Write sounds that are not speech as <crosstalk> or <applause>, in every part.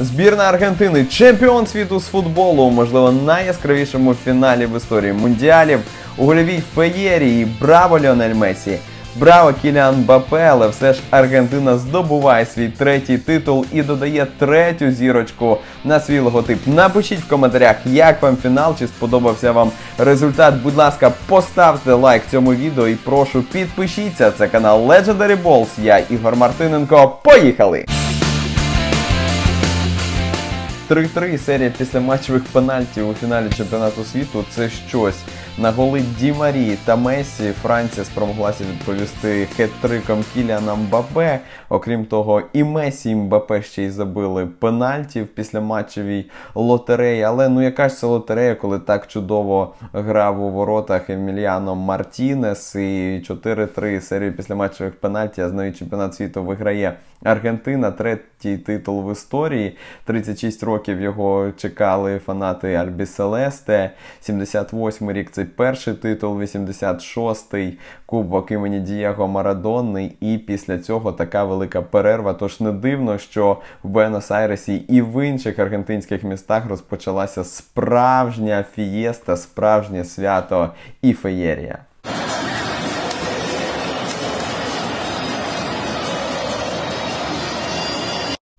Збірна Аргентини, чемпіон світу з футболу, можливо, найяскравішому фіналі в історії мундіалів у гольовій феєрії. Браво, Ліонель Месі! Браво, Кіліан Бапе, але все ж Аргентина здобуває свій третій титул і додає третю зірочку на свій логотип. Напишіть в коментарях, як вам фінал, чи сподобався вам результат. Будь ласка, поставте лайк цьому відео і прошу підпишіться. Це канал Legendary Balls. Я Ігор Мартиненко. Поїхали! 3-3 серія післяматчевих пенальтів у фіналі чемпіонату світу це щось. На голи Ді Марії та Месі Франція спромоглася відповісти хет-триком Кіліана Мбапе. Окрім того, і Месі і Мбапе ще й забили пенальті в післяматчевій лотереї. Але ну яка ж це лотерея, коли так чудово грав у воротах Еміліано Мартінес і 4-3 серію післяматчевих пенальті, а з нею чемпіонат світу виграє Аргентина, третій титул в історії. 36 років його чекали фанати Альбі Селесте. 78 рік це перший титул, 86-й кубок імені Дієго Марадонни. І після цього така велика перерва. Тож не дивно, що в Буенос-Айресі і в інших аргентинських містах розпочалася справжня фієста, справжнє свято і феєрія.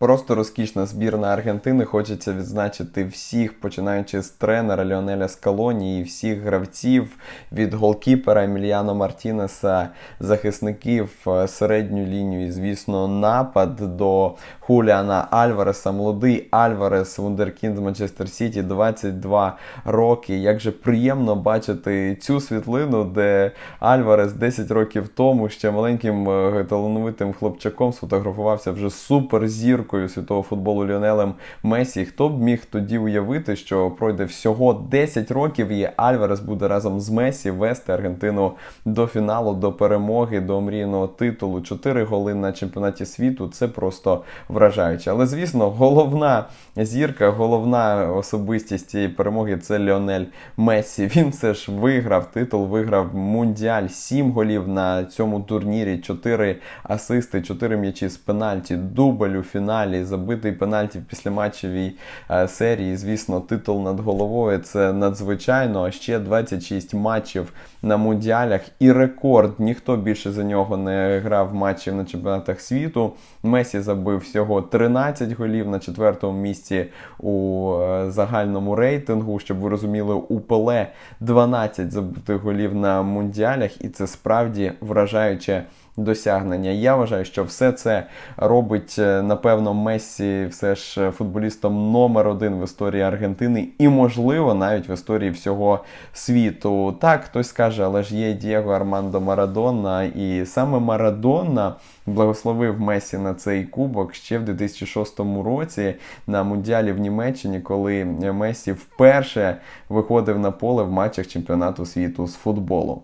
Просто розкішна збірна Аргентини. Хочеться відзначити всіх, починаючи з тренера Ліонеля Скалоні і всіх гравців від голкіпера Еміліано Мартінеса, захисників е, середню лінію, і, звісно, напад до Хуліана Альвареса. Молодий Альварес, Вундеркінд з Манчестер Сіті, 22 роки. Як же приємно бачити цю світлину, де Альварес 10 років тому ще маленьким е, талановитим хлопчаком сфотографувався вже суперзіркою світового футболу Ліонелем Месі. Хто б міг тоді уявити, що пройде всього 10 років і Альварес буде разом з Месі вести Аргентину до фіналу, до перемоги, до мрійного титулу. Чотири голи на чемпіонаті світу це просто вражаюче. Але звісно, головна зірка, головна особистість цієї перемоги це Ліонель Месі. Він все ж виграв титул, виграв мундіаль, 7 голів на цьому турнірі, 4 асисти, 4 м'ячі з пенальті, дубль у фіналі, забитий пенальті в післяматчевій е, серії. Звісно, титул над головою це надзвичайно. Ще 26 матчів на мундіалях і рекорд. Ніхто більше за нього не грав матчів на чемпіонатах світу. Месі забив всього 13 голів на четвертому місці у е, загальному рейтингу. Щоб ви розуміли, у Пеле 12 забитих голів на мундіалях, і це справді вражаюче досягнення. Я вважаю, що все це робить, е, напевно, Мессі все ж футболістом номер один в історії Аргентини і, можливо, навіть в історії всього світу. Так, хтось скаже, але ж є Дієго Армандо Марадонна, і саме Марадонна благословив Месі на цей кубок ще в 2006 році на мундіалі в Німеччині, коли Месі вперше виходив на поле в матчах чемпіонату світу з футболу.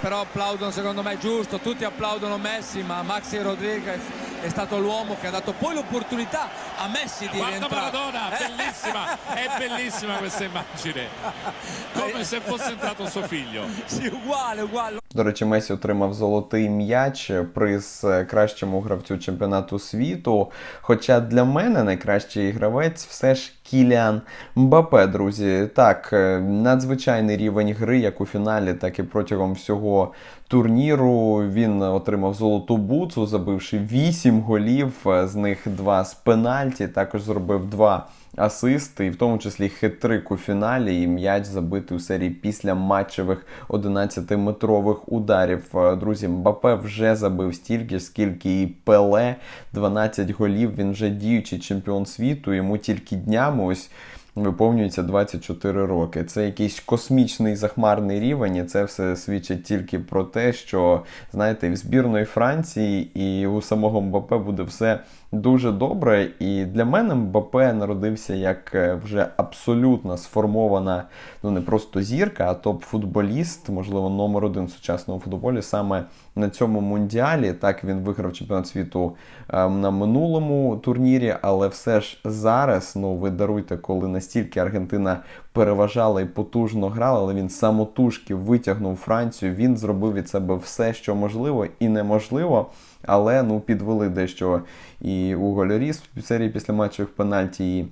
Però applaudono secondo me giusto, tutti applaudono Messi, ma Maxi Rodriguez è stato l'uomo che ha dato poi l'opportunità a Messi di Guarda rientrare. Maradona, bellissima, è bellissima questa immagine. <laughs> Come se fosse entrato suo figlio. Sì, uguale, uguale. До речі, Месі отримав золотий м'яч, приз е, кращому гравцю чемпіонату світу. Хоча для мене найкращий гравець все ж Кіліан Мбапе, друзі. Так, е, надзвичайний рівень гри, як у фіналі, так і протягом всього турніру. Він отримав золоту буцу, забивши 8 голів, е, з них 2 з пенальті. Також зробив 2 асисти, і в тому числі хитрик у фіналі і м'яч забитий у серії після матчевих 11-метрових ударів. Е, Друзі, Мбапе вже забив стільки, скільки і Пеле, 12 голів. Він вже діючий чемпіон світу. Йому тільки днями ось. Виповнюється 24 роки. Це якийсь космічний захмарний рівень, і це все свідчить тільки про те, що знаєте, в збірної Франції і у самого Мбапе буде все дуже добре. І для мене Мбапе народився як е, вже абсолютно сформована, ну не просто зірка, а топ-футболіст, можливо, номер один в сучасному футболі. Саме на цьому мундіалі. Так він виграв чемпіонат світу е, на минулому турнірі, але все ж зараз, ну ви даруйте, коли настільки Аргентина переважала і потужно грала, але він самотужки витягнув Францію. Він зробив від себе все, що можливо і неможливо. Але ну підвели дещо і у голярі в серії після матчових пенальті. І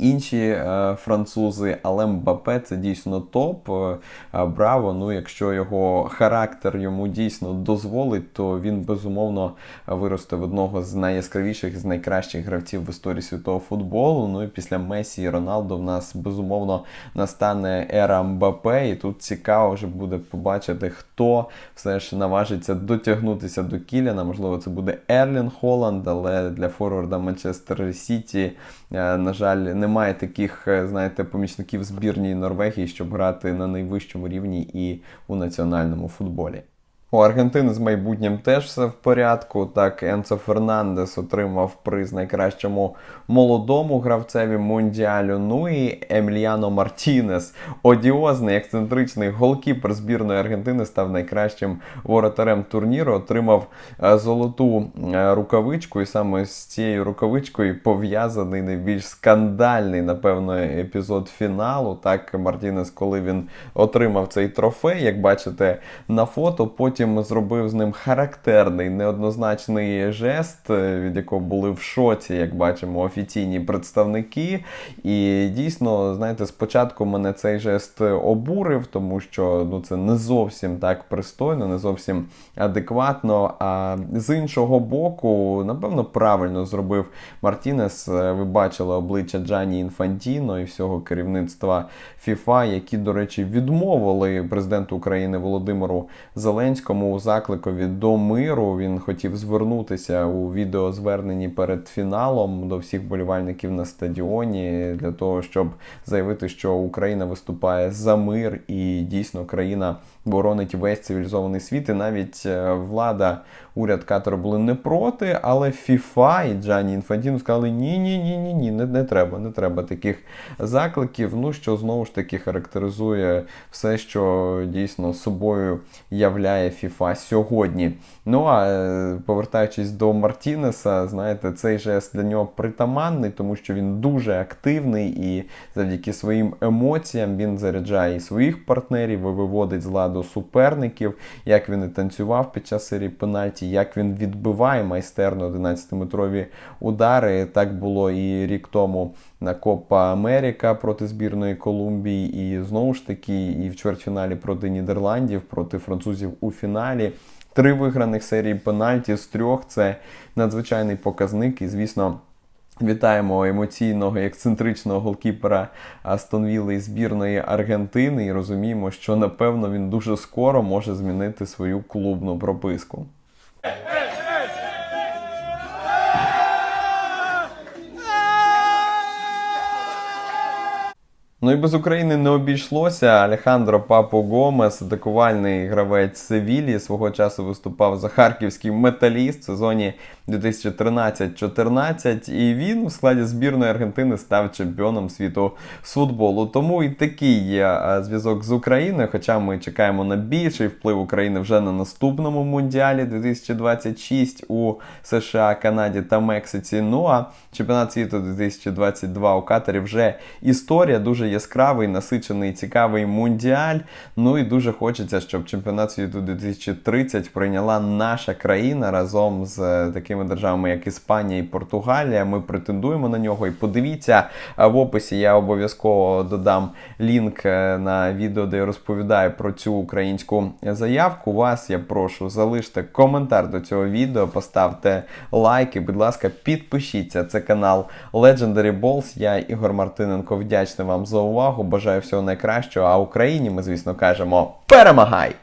інші е, французи, але Мбапе це дійсно топ. Е, е, Браво. Ну, якщо його характер йому дійсно дозволить, то він безумовно виросте в одного з найяскравіших з найкращих гравців в історії світового футболу. Ну і після Месі і Роналдо в нас безумовно настане ера Мбапе, і тут цікаво вже буде побачити, хто все ж наважиться дотягнутися до Кіляна. Можливо, це буде Ерлін Холланд, але для форварда Манчестер Сіті, на жаль, немає таких, е, знаєте, помічників збірній Норвегії, щоб грати на найвищому рівні і у національному футболі. У Аргентини з майбутнім теж все в порядку. Так, Енцо Фернандес отримав приз найкращому молодому гравцеві Мондіалю. Ну і Еміліано Мартінес, одіозний ексцентричний голкіпер збірної Аргентини, став найкращим воротарем турніру. Отримав е, золоту е, рукавичку, і саме з цією рукавичкою пов'язаний найбільш скандальний, напевно, епізод фіналу. Так, Мартінес, коли він отримав цей трофей, як бачите на фото, потім зробив з ним характерний неоднозначний жест, е, від якого були в шоці, як бачимо, офіційні представники. І дійсно, знаєте, спочатку мене цей жест обурив, тому що ну, це не зовсім так пристойно, не зовсім адекватно. А з іншого боку, напевно, правильно зробив Мартінес. Е, Ви бачили обличчя Джані Інфантіно і всього керівництва ФІФА, які, до речі, відмовили президенту України Володимиру Зеленському у закликові до миру. Він хотів звернутися у відеозверненні перед фіналом до всіх болівальників на стадіоні для того, щоб заявити, що Україна виступає за мир і дійсно країна боронить весь цивілізований світ. І навіть е, влада, уряд Катару були не проти, але ФІФА і Джані Інфантіно сказали: ні, ні, ні, ні, ні, не, не треба, не треба таких закликів. Ну що знову ж таки характеризує все, що дійсно собою являє ФІФА сьогодні. Ну а е, повертаючись до Мартінеса, знаєте, цей жест для нього притаманний, тому що він дуже активний і завдяки своїм емоціям він заряджає і своїх партнерів, і виводить з ладу суперників, як він і танцював під час серії пенальті, як він відбиває майстерно 11-метрові удари. Так було і рік тому на Копа Америка проти збірної Колумбії, і знову ж таки, і в чвертьфіналі проти Нідерландів, проти французів у фіналі. Три виграних серії пенальті з трьох це надзвичайний показник. І, звісно, вітаємо емоційного ексцентричного голкіпера Астон Вілли і збірної Аргентини. І розуміємо, що напевно він дуже скоро може змінити свою клубну прописку. Ну і без України не обійшлося. Алехандро Папо Гомес, атакувальний гравець Севілії, свого часу виступав за харківський металіст в сезоні 2013-14. І він у складі збірної Аргентини став чемпіоном світу з футболу. Тому і такий є зв'язок з Україною. Хоча ми чекаємо на більший вплив України вже на наступному мундіалі 2026 у США, Канаді та Мексиці. Ну а чемпіонат світу 2022 у Катарі вже історія дуже яскравий, насичений, цікавий мундіаль. Ну і дуже хочеться, щоб чемпіонат світу 2030 прийняла наша країна разом з е, такими державами, як Іспанія і Португалія. Ми претендуємо на нього. І подивіться е, в описі. Я обов'язково додам лінк е, на відео, де я розповідаю про цю українську заявку. Вас я прошу залиште коментар до цього відео, поставте лайк і, будь ласка, підпишіться. Це канал Legendary Balls. Я Ігор Мартиненко вдячний вам за увагу. Бажаю всього найкращого. А Україні ми, звісно, кажемо перемагай!